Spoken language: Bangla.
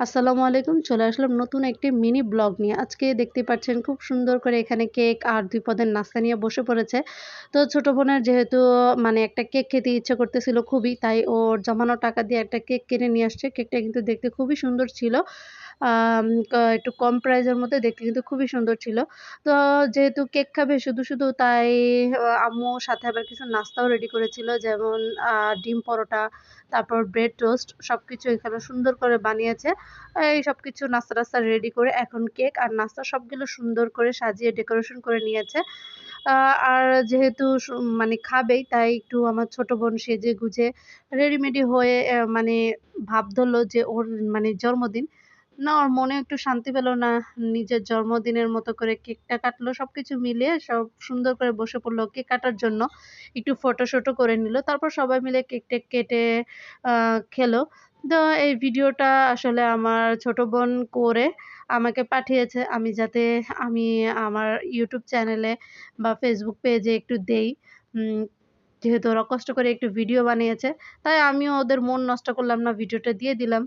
আসসালামু আলাইকুম, চলে আসলাম নতুন একটি মিনি ব্লগ নিয়ে। আজকে দেখতে পাচ্ছেন খুব সুন্দর করে এখানে কেক আর দুই পদের নাস্তা নিয়ে বসে পড়েছে। তো ছোট বোনের যেহেতু মানে একটা কেক খেতে ইচ্ছে করতেছিল খুবই, তাই ওর জমানো টাকা দিয়ে একটা কেক কিনে নিয়ে আসছে। কেকটা কিন্তু দেখতে খুবই সুন্দর ছিল। একটু কম প্রাইসের মধ্যে দেখতে কিন্তু খুবই সুন্দর ছিল। তো যেহেতু কেক খাবে, শুধু শুধু তাই আম্মু সাথে আবার কিছু নাস্তাও রেডি করেছিল, যেমন ডিম পরোটা, তারপর ব্রেড টোস্ট সব কিছু এখানে সুন্দর করে বানিয়েছে। এই সব কিছু নাস্তা টাস্তা রেডি করে এখন কেক আর নাস্তা সবগুলো সুন্দর করে সাজিয়ে ডেকোরেশন করে নিয়েছে। আর যেহেতু মানে খাবেই, তাই একটু আমার ছোট বোন সেজে গুজে রেডিমেডি হয়ে মানে ভাব ধরলো যে ওর মানে জন্মদিন। না, ওর মনে একটু শান্তি পেল না। নিজের জন্মদিনের মতো করে কেকটা কাটলো সব কিছু মিলিয়ে সব সুন্দর করে বসে পড়ল কেক কাটার জন্য। একটু ফটো শটো করে নিল, তারপর সবাই মিলে কেক টেক কেটে খেলো। তো এই ভিডিওটা আসলে আমার ছোট বোন করে আমাকে পাঠিয়েছে। আমি যাতে আমি আমার ইউটিউব চ্যানেলে বা ফেসবুক পেজে একটু দেই। যেহেতু ওরা কষ্ট করে একটু ভিডিও বানিয়েছে, তাই আমিও ওদের মন নষ্ট করলাম না, ভিডিওটা দিয়ে দিলাম।